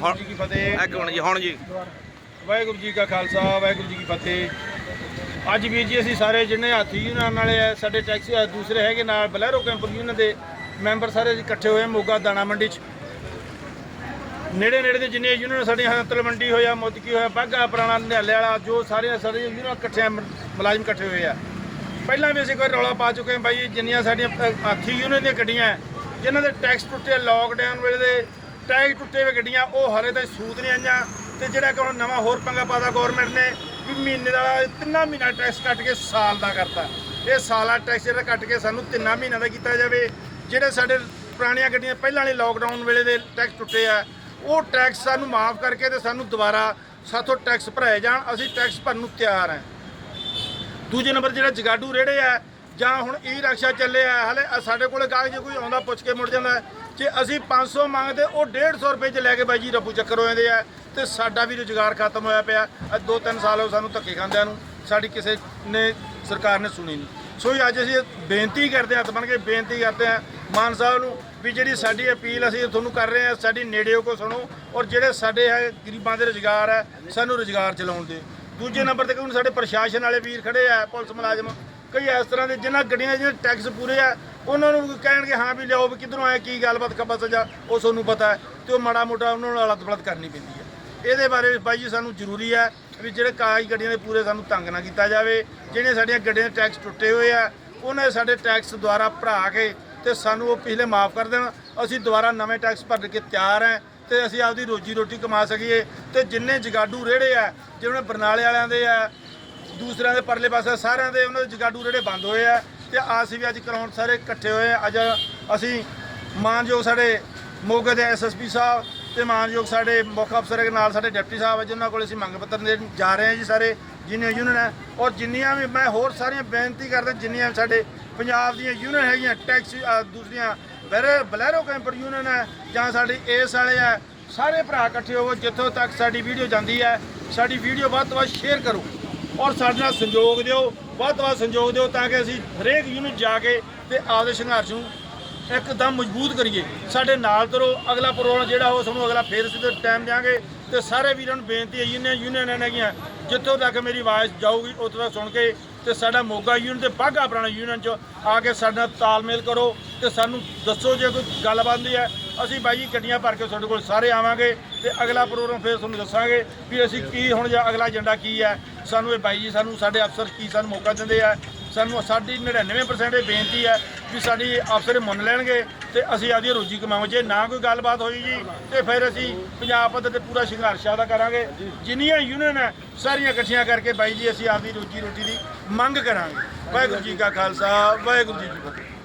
ਵਾਹਿਗੁਰੂ ਜੀ ਕੀ ਫਤਿਹ। ਇੱਕ ਮਿੰਟ ਜੀ ਹੁਣ ਜੀ। ਵਾਹਿਗੁਰੂ ਜੀ ਕਾ ਖਾਲਸਾ ਵਾਹਿਗੁਰੂ ਜੀ ਕੀ ਫਤਿਹ। ਅੱਜ ਵੀ ਜੀ ਅਸੀਂ ਸਾਰੇ ਜਿੰਨੇ ਹਾਥੀ ਯੂਨੀਅਨ ਵਾਲੇ ਆ ਸਾਡੇ ਟੈਕਸੀ ਦੂਸਰੇ ਹੈਗੇ ਨਾਲ ਬਲੈਰੋ ਕੈਂਪਰ ਯੂਨੀਅਨ ਦੇ ਮੈਂਬਰ ਸਾਰੇ ਇਕੱਠੇ ਹੋਏ ਮੋਗਾ ਦਾਣਾ ਮੰਡੀ 'ਚ। ਨੇੜੇ ਨੇੜੇ ਦੇ ਜਿੰਨੇ ਯੂਨੀਅਨ ਸਾਡੀਆਂ ਤਲਵੰਡੀ ਹੋਇਆ ਮੋਦਕੀ ਹੋਇਆ ਬਾਗਾ ਪੁਰਾਣਾ ਨਿਹਾਲੇ ਵਾਲਾ ਜੋ ਸਾਰੇ ਸਾਰੇ ਯੂਨੀਅਨ ਇਕੱਠੇ ਮੁਲਾਜ਼ਮ ਇਕੱਠੇ ਹੋਏ ਆ। ਪਹਿਲਾਂ ਵੀ ਅਸੀਂ ਕੋਈ ਰੌਲਾ ਪਾ ਚੁੱਕੇ ਹਾਂ ਬਾਈ ਜਿੰਨੀਆਂ ਸਾਡੀਆਂ ਹਾਥੀ ਯੂਨੀਅਨ ਦੀਆਂ ਗੱਡੀਆਂ ਜਿਨ੍ਹਾਂ ਦੇ ਟੈਕਸ ਟੁੱਟੇ ਲੋਕਡਾਊਨ ਵੇਲੇ ਦੇ ਟੈਕਸ ਟੁੱਟੇ ਹੋਏ ਗੱਡੀਆਂ, ਉਹ ਹਲੇ ਤਾਈਂ ਸੂਤ ਨਹੀਂ ਆਈਆਂ। ਤੇ ਜਿਹੜਾ ਕਿ ਹੁਣ ਨਵਾਂ ਹੋਰ ਪੰਗਾ ਪਾਦਾ ਗਵਰਨਮੈਂਟ ਨੇ ਵੀ ਮਹੀਨੇ ਦਾ ਤਿੰਨਾਂ ਮਹੀਨਾ ਟੈਕਸ ਕੱਟ ਕੇ ਸਾਲ ਦਾ ਕਰਤਾ। ਇਹ ਸਾਲਾ ਟੈਕਸ ਜਿਹੜਾ ਕੱਟ ਕੇ ਸਾਨੂੰ ਤਿੰਨਾਂ ਮਹੀਨਿਆਂ ਦਾ ਕੀਤਾ ਜਾਵੇ। ਜਿਹੜੇ ਸਾਡੇ ਪੁਰਾਣੀਆਂ ਗੱਡੀਆਂ, ਪਹਿਲਾਂ ਵਾਲੇ ਲੋਕਡਾਊਨ ਵੇਲੇ ਦੇ ਟੈਕਸ ਟੁੱਟੇ ਆ, ਉਹ ਟੈਕਸ ਸਾਨੂੰ ਮਾਫ ਕਰਕੇ ਤੇ ਸਾਨੂੰ ਦੁਬਾਰਾ ਸਾਥੋਂ ਟੈਕਸ ਭਰਾਏ ਜਾਣ। ਅਸੀਂ ਟੈਕਸ ਭਰਨ ਨੂੰ ਤਿਆਰ ਹਾਂ। ਦੂਜੇ ਨੰਬਰ ਜਿਹੜਾ ਜਗਾਡੂ ਰੇੜੇ ਆ, ਜਾਂ ਹੁਣ ਈ ਰਿਕਸ਼ਾ ਚੱਲੇ ਆ, ਹਲੇ ਸਾਡੇ ਕੋਲੇ ਗਾਹਕ ਜੇ ਕੋਈ ਆਉਂਦਾ, ਪੁੱਛ ਕੇ ਮੁੜ ਜਾਂਦਾ। ਜੇ ਅਸੀਂ 500 ਮੰਗਦੇ, ਉਹ 150 ਰੁਪਏ ਚ ਲੈ ਕੇ ਬਾਈ ਜੀ ਰੱਬੂ ਚੱਕਰ ਹੋ ਜਾਂਦੇ ਆ। ਤੇ ਸਾਡਾ ਵੀ ਰੁਜ਼ਗਾਰ ਖਤਮ ਹੋਇਆ ਪਿਆ। ਅੱਜ ਦੋ ਤਿੰਨ ਸਾਲ ਹੋ ਸਾਨੂੰ ਧੱਕੇ ਖਾਂਦਿਆਂ ਨੂੰ। ਸਾਡੀ ਕਿਸੇ ਨੇ, ਸਰਕਾਰ ਨੇ ਸੁਣੀ ਨਹੀਂ। ਸੋ ਅੱਜ ਅਸੀਂ ਬੇਨਤੀ ਕਰਦੇ ਹਾਂ, ਹੱਥ ਬਣ ਕੇ ਬੇਨਤੀ ਕਰਦੇ ਹਾਂ ਮਾਨ ਸਾਹਿਬ ਨੂੰ ਵੀ ਜਿਹੜੀ ਸਾਡੀ ਅਪੀਲ ਅਸੀਂ ਤੁਹਾਨੂੰ ਕਰ ਰਹੇ ਹਾਂ, ਸਾਡੀ ਨੇੜਿਓ ਕੋ ਸੁਣੋ ਔਰ ਜਿਹੜੇ ਸਾਡੇ ਹੈ ਗਰੀਬਾਂ ਦੇ ਰੁਜ਼ਗਾਰ ਹੈ, ਸਾਨੂੰ ਰੁਜ਼ਗਾਰ ਚਲਾਉਣ ਦੇ। ਦੂਜੇ ਨੰਬਰ ਤੇ ਹੁਣ ਸਾਡੇ ਪ੍ਰਸ਼ਾਸਨ ਵਾਲੇ ਵੀਰ ਖੜੇ ਆ, ਪੁਲਿਸ ਮੁਲਾਜ਼ਮ। ਕਈ ਇਸ ਤਰ੍ਹਾਂ ਦੇ ਜਿਨ੍ਹਾਂ ਗੱਡੀਆਂ ਦੇ ਜਿਹੜੇ ਟੈਕਸ ਪੂਰੇ ਆ ਉਹਨਾਂ ਨੂੰ ਕਹਿਣਗੇ, ਹਾਂ ਵੀ ਲਿਆਓ, ਵੀ ਕਿੱਧਰੋਂ ਆਇਆ ਕੀ ਗੱਲਬਾਤ ਖੱਬਾ ਸਜਾ, ਉਹ ਤੁਹਾਨੂੰ ਪਤਾ ਹੈ। ਤੇ ਉਹ ਮਾੜਾ ਮੋਟਾ ਉਹਨਾਂ ਨੂੰ ਅਲੱਤ ਪਲਤ ਕਰਨੀ ਪੈਂਦੀ ਹੈ। ਇਹਦੇ ਬਾਰੇ ਬਾਈ ਜੀ ਸਾਨੂੰ ਜ਼ਰੂਰੀ ਹੈ ਵੀ ਜਿਹੜੇ ਕਾਗਜ਼ ਗੱਡੀਆਂ ਦੇ ਪੂਰੇ ਸਾਨੂੰ ਤੰਗ ਨਾ ਕੀਤਾ ਜਾਵੇ। ਜਿਹੜੀਆਂ ਸਾਡੀਆਂ ਗੱਡੀਆਂ ਦੇ ਟੈਕਸ ਟੁੱਟੇ ਹੋਏ ਆ, ਉਹਨਾਂ ਦੇ ਸਾਡੇ ਟੈਕਸ ਦੁਆਰਾ ਭਰਾ ਕੇ ਤੇ ਸਾਨੂੰ ਉਹ ਪਿਛਲੇ ਮਾਫ ਕਰ ਦੇਣ। ਅਸੀਂ ਦੁਬਾਰਾ ਨਵੇਂ ਟੈਕਸ ਭਰਨ ਕੇ ਤਿਆਰ ਹਾਂ ਤੇ ਅਸੀਂ ਆਪਦੀ ਰੋਜੀ ਰੋਟੀ ਕਮਾ ਸਕੀਏ। ਤੇ ਜਿੰਨੇ ਜਗਾਡੂ ਰੇੜੇ ਆ ਜਿਵੇਂ ਬਰਨਾਲੇ ਵਾਲਿਆਂ ਦੇ ਆ, ਦੂਸਰਿਆਂ ਦੇ ਪਰਲੇ ਪਾਸੇ ਸਾਰਿਆਂ ਦੇ ਉਹਨਾਂ ਦੇ ਜਗਾਡੂ ਰੇੜੇ ਬੰਦ ਹੋਏ ਆ। ਤੇ ਅਸੀਂ ਵੀ ਅੱਜ ਕਰਾਉਣ ਸਾਰੇ ਇਕੱਠੇ ਹੋਏ ਆ। ਅੱਜ ਅਸੀਂ ਮਾਨਯੋਗ ਸਾਡੇ ਮੋਗੇ ਦੇ ਐਸਐਸਪੀ ਸਾਹਿਬ ਤੇ ਮਾਨਯੋਗ ਸਾਡੇ ਮੁੱਖ ਅਫਸਰ ਦੇ ਨਾਲ ਸਾਡੇ ਡਿਪਟੀ ਸਾਹਿਬ ਹੈ ਜਿਨ੍ਹਾਂ ਕੋਲ ਅਸੀਂ ਮੰਗ ਪੱਤਰ ਦੇਣ ਜਾ ਰਹੇ ਹਾਂ ਜੀ ਸਾਰੇ ਜਿੰਨੀਆਂ ਯੂਨੀਅਨ ਹੈ ਔਰ ਜਿੰਨੀਆਂ ਵੀ ਮੈਂ ਹੋਰ ਸਾਰੀਆਂ ਬੇਨਤੀ ਕਰਦਾ ਜਿੰਨੀਆਂ ਵੀ ਸਾਡੇ ਪੰਜਾਬ ਦੀਆਂ ਯੂਨੀਅਨ ਹੈਗੀਆਂ ਟੈਕਸ ਅ, ਦੂਸਰੀਆਂ ਬਲੈਰੋ ਬਲੈਰੋ ਕੈਂਪਰ ਯੂਨੀਅਨ ਹੈ ਜਾਂ ਸਾਡੇ ਏਸ ਵਾਲੇ ਹੈ ਸਾਰੇ ਭਰਾ ਇਕੱਠੇ ਹੋਵੋ ਜਿੱਥੋਂ ਤੱਕ ਸਾਡੀ ਵੀਡੀਓ ਜਾਂਦੀ ਹੈ ਸਾਡੀ ਵੀਡੀਓ ਵੱਧ ਤੋਂ ਵੱਧ ਸ਼ੇਅਰ ਕਰੋ। ਔਰ ਸਾਡੇ ਨਾਲ ਸੰਯੋਗ ਦਿਓ। ਵੱਧ ਤੋਂ ਵੱਧ ਸੰਯੋਗ ਦਿਓ ਤਾਂ ਕਿ ਅਸੀਂ ਹਰੇਕ ਯੂਨਿਟ ਜਾ ਕੇ ਤੇ ਆਪਦੇ ਸੰਘਰਸ਼ ਨੂੰ ਇੱਕਦਮ ਮਜ਼ਬੂਤ ਕਰੀਏ। ਸਾਡੇ ਨਾਲ ਤਰੋ, ਅਗਲਾ ਪ੍ਰੋਗਰਾਮ ਜਿਹੜਾ ਉਹ ਸਾਨੂੰ ਅਗਲਾ ਫੇਰ ਅਸੀਂ ਟਾਈਮ ਦਿਆਂਗੇ ਤੇ ਸਾਰੇ ਵੀਰਾਂ ਨੂੰ ਬੇਨਤੀ ਹੈ ਯੂਨੀਅਨ ਯੂਨੀਅਨ ਹੈਗੀਆਂ, ਜਿੱਥੋਂ ਤੱਕ ਮੇਰੀ ਆਵਾਜ਼ ਜਾਊਗੀ, ਉੱਥੋਂ ਤੱਕ ਸੁਣ ਕੇ ਤੇ ਸਾਡਾ ਮੋਗਾ ਯੂਨੀਅਨ ਤੇ ਬਾਗਾ ਪੁਰਾਣਾ ਯੂਨੀਅਨ ਚ ਆ ਕੇ ਸਾਡੇ ਨਾਲ ਤਾਲਮੇਲ ਕਰੋ ਤੇ ਸਾਨੂੰ ਦੱਸੋ ਜੇ ਕੋਈ ਗੱਲਬਾਤ ਹੁੰਦੀ ਹੈ ਅਸੀਂ ਬਾਈ ਜੀ ਗੱਡੀਆਂ ਭਰ ਕੇ ਤੁਹਾਡੇ ਕੋਲ ਸਾਰੇ ਆਵਾਂਗੇ ਤੇ ਅਗਲਾ ਪ੍ਰੋਗਰਾਮ ਫਿਰ ਤੁਹਾਨੂੰ ਦੱਸਾਂਗੇ ਵੀ ਅਸੀਂ ਕੀ ਹੁਣ ਜਾਂ ਅਗਲਾ ਏਜੰਡਾ ਕੀ ਹੈ। ਸਾਨੂੰ ਇਹ ਬਾਈ ਜੀ, ਸਾਨੂੰ ਸਾਡੇ ਅਫਸਰ ਕੀ ਸਾਨੂੰ ਮੌਕਾ ਦਿੰਦੇ ਆ। ਸਾਨੂੰ ਸਾਡੀ 99% ਇਹ ਬੇਨਤੀ ਹੈ ਵੀ ਸਾਡੀ ਅਫਸਰ ਮੰਨ ਲੈਣਗੇ ਤੇ ਅਸੀਂ ਆਪਦੀ ਰੋਜੀ ਕਮਾਵਾਂ ਜੇ ਨਾ ਕੋਈ ਗੱਲਬਾਤ ਹੋਈ ਜੀ, ਤੇ ਫਿਰ ਅਸੀਂ ਪੰਜਾਬ ਪੱਧਰ ਤੇ ਪੂਰਾ ਸੰਘਰਸ਼ ਆਦਾ ਕਰਾਂਗੇ। ਜਿੰਨੀਆਂ ਯੂਨੀਅਨ ਹੈ, ਸਾਰੀਆਂ ਇਕੱਠੀਆਂ ਕਰਕੇ ਬਾਈ ਜੀ, ਅਸੀਂ ਆਪਦੀ ਰੋਜੀ ਰੋਟੀ ਦੀ ਮੰਗ ਕਰਾਂਗੇ। ਵਾਹਿਗੁਰੂ ਜੀ ਕਾ ਖਾਲਸਾ, ਵਾਹਿਗੁਰੂ ਜੀ ਕੀ ਫਤਿਹ।